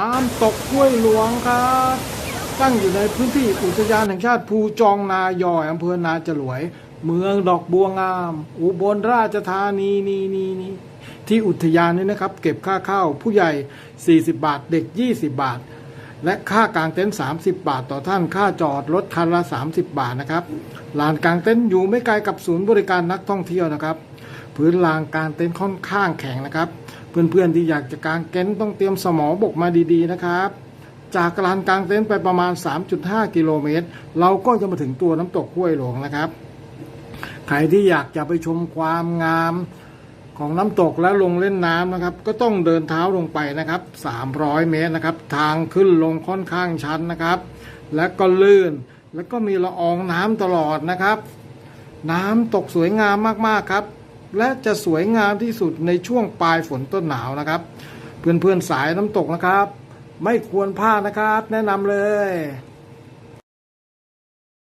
น้ำตกห้วยหลวงครับ ตั้งอยู่ในพื้นที่อุทยานแห่งชาติภูจองนายอยอำเภอนาจรวย เมืองดอกบัวงาม อุบลราชธานีนี่นี่นี่ที่อุทยานนี้นะครับ เก็บค่าเข้าผู้ใหญ่ 40 บาทเด็ก 20 บาท และค่ากางเต็นท์30 บาทต่อท่านค่าจอดรถคันละ 30 บาทนะครับลานกางเต็นท์อยู่ไม่ไกลกับศูนย์บริการนักท่องเที่ยวนะครับ พื้นลานกางเต็นท์ค่อนข้างแข็งนะครับ เพื่อนๆที่อยากจะกางเต็นท์ต้องเตรียมสมอบกมาดีๆนะครับ จากลานกลางเต็นท์ไปประมาณ 3.5 กิโลเมตร เราก็จะมาถึงตัวน้ำตกห้วยหลวงนะครับ ใครที่อยากจะไปชมความงามของน้ำตกและลงเล่นน้ำนะครับ ก็ต้องเดินเท้าลงไปนะครับ 300 เมตรนะครับ ทางขึ้นลงค่อนข้างชันนะครับ และก็ลื่น และก็มีละอองน้ำตลอดนะครับ น้ำตกสวยงามมากๆครับ และจะสวยงามที่สุดในช่วงปลายฝนต้นหนาวนะครับ เพื่อนๆสายน้ำตกนะครับ ไม่ควรพลาดนะครับ แนะนำเลย